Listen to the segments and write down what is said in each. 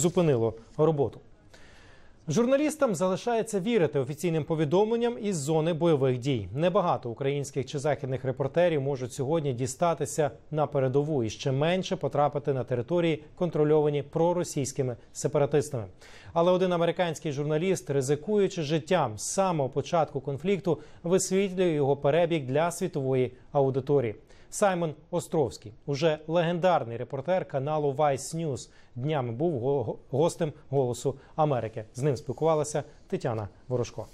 зупинило роботу. Журналістам залишається вірити офіційним повідомленням із зони бойових дій. Небагато українських чи західних репортерів можуть сьогодні дістатися на передову і ще менше потрапити на території, контрольовані проросійськими сепаратистами. Але один американський журналіст, ризикуючи життям з самого початку конфлікту, висвітлює його перебіг для світової аудиторії. Саймон Островський, уже легендарний репортер каналу Vice News, днями був го- гостем Голосу Америки. З ним спілкувалася Тетяна Ворожко.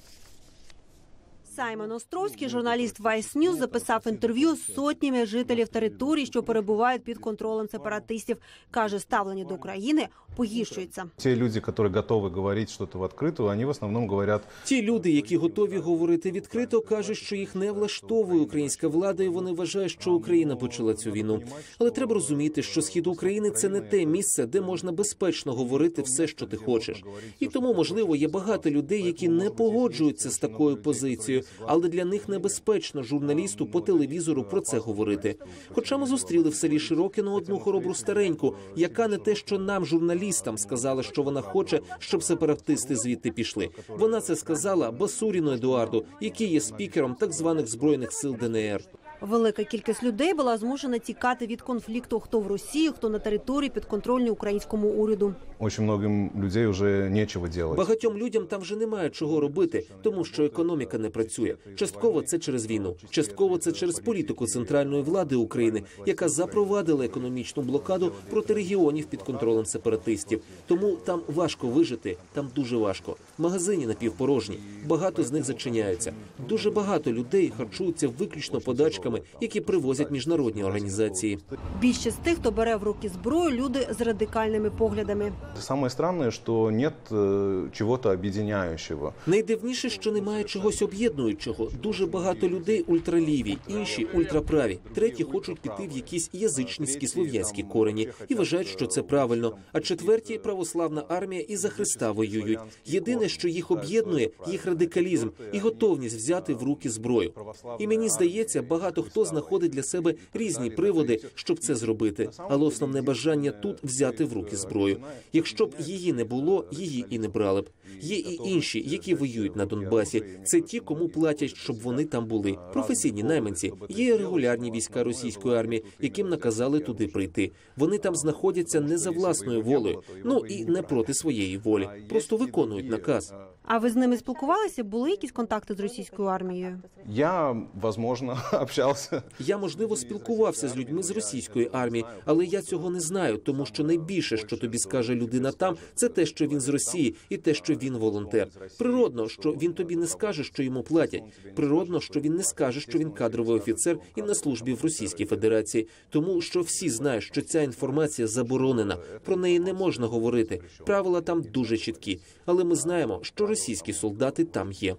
Саймон Островський, журналіст Vice News, записав інтерв'ю з сотнями жителів територій, що перебувають під контролем сепаратистів. каже, ставлення до України погіршується. Те люди, которые готовы говорить что-то в открытую, они в основном говорят Ті люди, які готові говорити відкрито, кажуть, що їх не влаштовує українська влада, і вони вважають, що Україна почала цю війну. Але треба розуміти, що схід України це не те місце, де можна безпечно говорити все, що ти хочеш. І тому, можливо, є багато людей, які не погоджуються з такою позицією, але для них небезпечно журналісту по телевізору про це говорити. Хоча ми зустріли в селі Широкіно одну хоробру стареньку, яка не те, що нам, журналістам, сказала, що вона хоче, щоб сепаратисти звідти пішли. Вона це сказала Басуріну Едуарду, який є спікером так званих збройних сил ДНР. Велика кількість людей була змушена тікати від конфлікту. Хто в Росії, хто на території підконтрольній українському уряду. очень многим людей уже нечего делать. Багатьом людям там вже немає чого робити, тому що економіка не працює. Частково це через війну, частково це через політику центральної влади України, яка запровадила економічну блокаду проти регіонів під контролем сепаратистів. Тому там важко вижити, там дуже важко. Магазині напівпорожні, багато з них зачиняються. Дуже багато людей харчуються виключно подачками, які привозять міжнародні організації. Більшість з тих, хто бере в руки зброю, люди з радикальними поглядами. Самое странное, что нет э, чего-то объединяющего. Найдивніше, що немає чогось об'єднуючого. Дуже багато людей ультраліві, інші ультраправі. Треті хочуть піти в якісь язичницькі слов'янські корені і вважають, що це правильно. А четверті православна армія і за Христа воюють. Єдине, що їх об'єднує, їх радикалізм і готовність взяти в руки зброю. І мені здається, багато хто знаходить для себе різні приводи, щоб це зробити. Але основне бажання тут взяти в руки зброю. Якщо б її не було, її і не брали б. Є і інші, які воюють на Донбасі. Це ті, кому платять, щоб вони там були. Професійні найманці. Є регулярні війська російської армії, яким наказали туди прийти. Вони там знаходяться не за власною волею, ну і не проти своєї волі. Просто виконують наказ. А ви з ними спілкувалися? Були якісь контакти з російською армією? Я, возможно, общался. Я можливо спілкувався з людьми з російської армії, але я цього не знаю, тому що найбільше, що тобі скаже людина там, це те, що він з Росії, і те, що він волонтер. Природно, що він тобі не скаже, що йому платять. Природно, що він не скаже, що він кадровий офіцер і на службі в Російській Федерації, тому що всі знають, що ця інформація заборонена. Про неї не можна говорити. Правила там дуже чіткі, але ми знаємо, що російські солдати там є.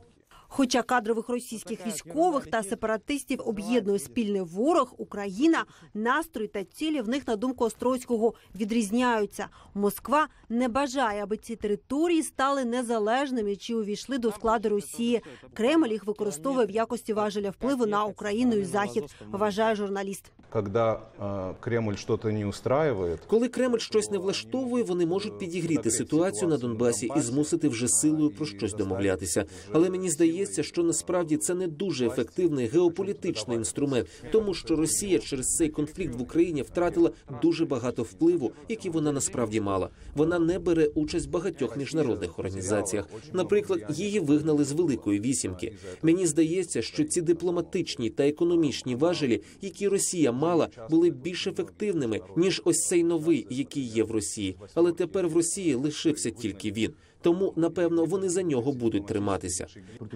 Хоча кадрових російських військових та сепаратистів об'єднує спільний ворог, Україна, настрої та цілі в них на думку Острозького відрізняються. Москва не бажає, аби ці території стали незалежними чи увійшли до складу Росії. Кремль їх використовує в якості важеля впливу на Україну і Захід, вважає журналіст. Когда э, Кремль что-то не устраивает, Коли Кремль щось не влаштовує, вони можуть підігріти ситуацію на Донбасі і змусити вже силою про щось домовлятися. Але мені здається, що насправді це не дуже ефективний геополітичний інструмент, тому що Росія через цей конфлікт в Україні втратила дуже багато впливу, який вона насправді мала. Вона не бере участь в багатьох міжнародних організаціях. Наприклад, її вигнали з Великої вісімки. Мені здається, що ці дипломатичні та економічні важелі, які Росія мала, були більш ефективними ніж ось цей новий, який є в Росії. Але тепер в Росії лишився тільки він. Тому напевно вони за нього будуть триматися.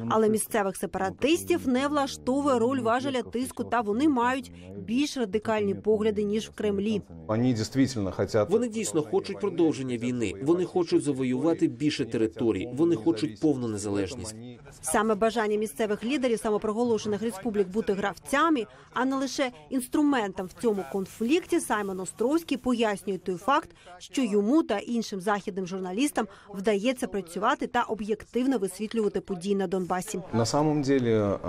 Але місцевих сепаратистів не влаштовує роль важеля тиску, та вони мають більш радикальні погляди ніж в Кремлі. они действительно хотят... Вони дійсно хочуть продовження війни. Вони хочуть завоювати більше територій. Вони хочуть повну незалежність. Саме бажання місцевих лідерів самопроголошених республік бути гравцями, а не лише інструментом в цьому конфлікті, Саймон Островський пояснює той факт, що йому та іншим західним журналістам вдається працювати та об'єктивно висвітлювати події на Донбасі. На самом деле,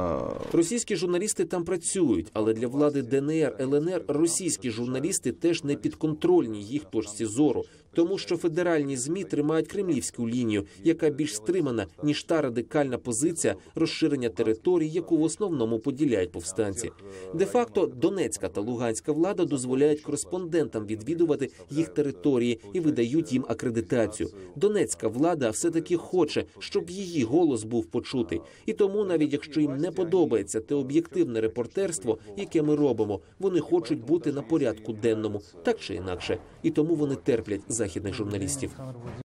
Російські журналісти там працюють, але для влади ДНР, ЛНР російські журналісти теж не підконтрольні їх точці зору. Тому що федеральні змі тримають кремлівську лінію, яка більш стримана ніж та радикальна позиція розширення територій, яку в основному поділяють повстанці. Де факто Донецька та Луганська влада дозволяють кореспондентам відвідувати їх території і видають їм акредитацію. Донецька влада все таки хоче, щоб її голос був почутий, і тому, навіть якщо їм не подобається те об'єктивне репортерство, яке ми робимо, вони хочуть бути на порядку денному, так чи інакше, і тому вони терплять західних журналістів.